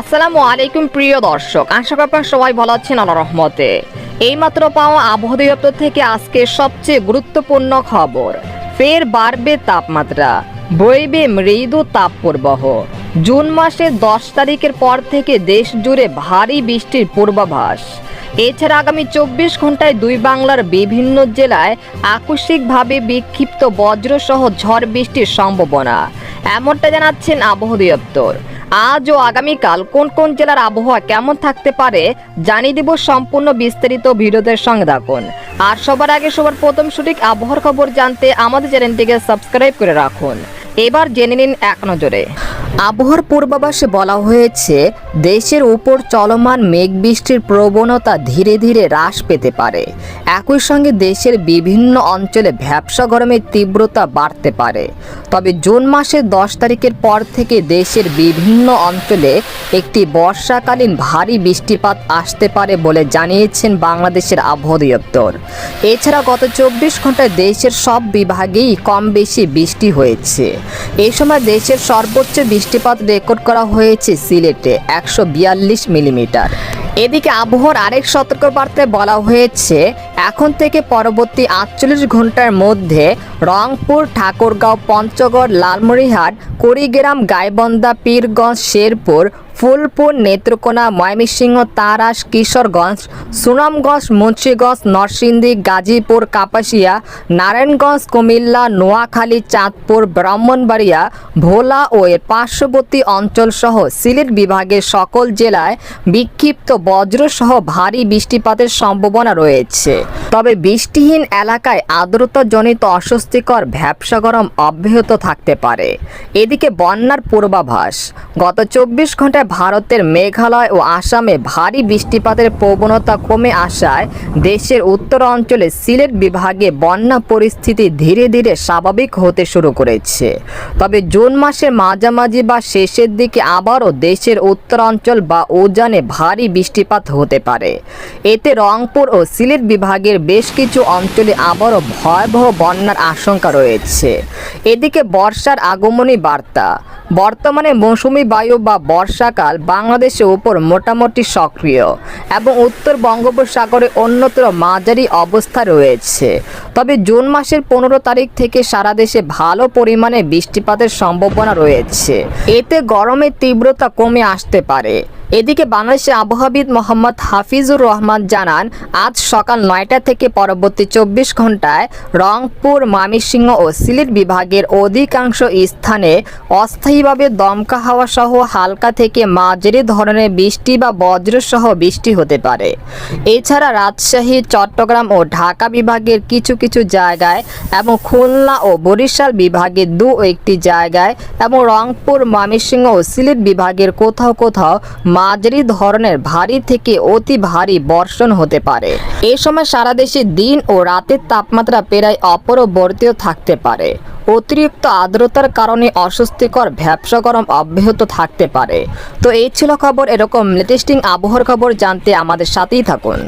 আসসালামু আলাইকুম প্রিয় দর্শক, আশা করি সবাই ভালো আছেন আল্লাহ রহমতে। এইমাত্র পাওয়া আবহাওয়া দপ্তর থেকে আজকে সবচেয়ে গুরুত্বপূর্ণ খবর, ফের বাড়বে তাপমাত্রা, বইবে মৃদু তাপপ্রবাহ। জুন মাসের দশ তারিখের পর থেকে দেশ জুড়ে ভারী বৃষ্টির পূর্বাভাস। এছাড়া আগামী চব্বিশ ঘন্টায় দুই বাংলার বিভিন্ন জেলায় আকস্মিকভাবে বিক্ষিপ্ত বজ্রসহ ঝড় বৃষ্টির সম্ভাবনা, এমনটা জানাচ্ছেন আবহাওয়া দপ্তর। আজ ও আগামীকাল কোন কোন জেলার আবহাওয়া কেমন থাকতে পারে জানিয়ে দিব সম্পূর্ণ বিস্তারিত ভিডিওদের সঙ্গে থাকুন। আর সবার আগে সবার প্রথম সঠিক আবহাওয়ার খবর জানতে আমাদের চ্যানেলটিকে সাবস্ক্রাইব করে রাখুন। এবার জেনে নিন এক নজরে। আবহাওয়ার পূর্বাভাসে বলা হয়েছে, দেশের উপর চলমান মেঘ বৃষ্টির প্রবণতা ধীরে ধীরে হ্রাস পেতে পারে। একই সঙ্গে দেশের বিভিন্ন অঞ্চলে ভ্যাবসা গরমের তীব্রতা বাড়তে পারে। তবে জুন মাসের দশ তারিখের পর থেকে দেশের বিভিন্ন অঞ্চলে একটি বর্ষাকালীন ভারী বৃষ্টিপাত আসতে পারে বলে জানিয়েছেন বাংলাদেশের আবহাওয়া দপ্তর। এছাড়া গত চব্বিশ ঘন্টায় দেশের সব বিভাগেই কম বেশি বৃষ্টি হয়েছে। এই সময় দেশের সর্বোচ্চ বৃষ্টিপাত রেকর্ড করা হয়েছে সিলেটে, একশো বিয়াল্লিশ মিলিমিটার। এদিকে আবহাওয়ার আরেক সতর্কবার্তায় বলা হয়েছে এখন থেকে পরবর্তী আটচল্লিশ ঘণ্টার মধ্যে রংপুর, ঠাকুরগাঁও, পঞ্চগড়, লালমনিরহাট, কুড়িগ্রাম গাইবন্দা পীরগঞ্জ, শেরপুর, ফুলপুর, নেত্রকোনা, ময়মনসিংহ, তারাস, কিশোরগঞ্জ, সুনামগঞ্জ, মুন্সীগঞ্জ, নরসিংদী, গাজীপুর, কাপাসিয়া, নারায়ণগঞ্জ, কুমিল্লা, নোয়াখালী, চাঁদপুর, ব্রাহ্মণবাড়িয়া, ভোলা ও এর পার্শ্ববর্তী অঞ্চলসহ সিলেট বিভাগের সকল জেলায় বিক্ষিপ্ত বজ্রসহ ভারী বৃষ্টিপাতের সম্ভাবনা রয়েছে। তবে বৃষ্টিহীন এলাকায় আর্দ্রতাজনিত অস্বস্তিকর ভ্যাবসা গরম অব্যাহত থাকতে পারে। এদিকে বন্যার পূর্বাভাস। গত চব্বিশ ঘন্টায় ভারতের মেঘালয় ও আসামে ভারী বৃষ্টিপাতের প্রবণতা কমে আসায় দেশের উত্তর অঞ্চলে সিলেট বিভাগে বন্যা পরিস্থিতি ধীরে ধীরে স্বাভাবিক হতে শুরু করেছে। তবে জুন মাসের মাঝামাঝি বা শেষের দিকে আবারও দেশের উত্তরাঞ্চল বা উজানে ভারী বৃষ্টিপাত হতে পারে। এতে রংপুর ও সিলেট বিভাগের বেশ কিছু অঞ্চলে আবারও ভয়াবহ বন্যার আশঙ্কা রয়েছে। এদিকে বর্ষার আগমনী বার্তা। বর্তমানে মৌসুমি বায়ু বা বর্ষাকাল বাংলাদেশের উপর মোটামুটি সক্রিয় এবং উত্তর বঙ্গোপসাগরে অন্যত্র মাঝারি অবস্থা রয়েছে। তবে জুন মাসের পনেরো তারিখ থেকে সারা দেশে ভালো পরিমাণে বৃষ্টিপাতের সম্ভাবনা রয়েছে। এতে গরমের তীব্রতা কমে আসতে পারে। এদিকে বাংলাদেশের আবহাওয়াবিদ মোহাম্মদ হাফিজুর রহমান জানান, আজ সকাল নয়টা থেকে পরবর্তী চব্বিশ ঘন্টায় রংপুর, ময়মনসিংহ ও সিলেট বিভাগের অধিকাংশ স্থানে অস্থায়ীভাবে দমকা হাওয়া সহ হালকা থেকে মাঝারি ধরনের বৃষ্টি বা বজ্রসহ বৃষ্টি হতে পারে। এছাড়া রাজশাহী, চট্টগ্রাম ও ঢাকা বিভাগের কিছু কিছু জায়গায় এবং খুলনা ও বরিশাল বিভাগের দু একটি জায়গায় এবং রংপুর, ময়মনসিংহ ও সিলেট বিভাগের কোথাও কোথাও মাঝারি ধরনের ভারী থেকে অতি ভারী বর্ষণ হতে পারে। এ সময় সারা দেশে দিন ও রাতের তাপমাত্রা প্রায় অপরবর্তীয় থাকতে পারে। অতিরিক্ত আর্দ্রতার কারণে অস্বস্তিকর ভ্যাবসা গরম অব্যাহত থাকতে পারে। তো এই ছিল খবর। এরকম লেটেস্টিং আবহাওয়ার খবর জানতে আমাদের সাথেই থাকুন।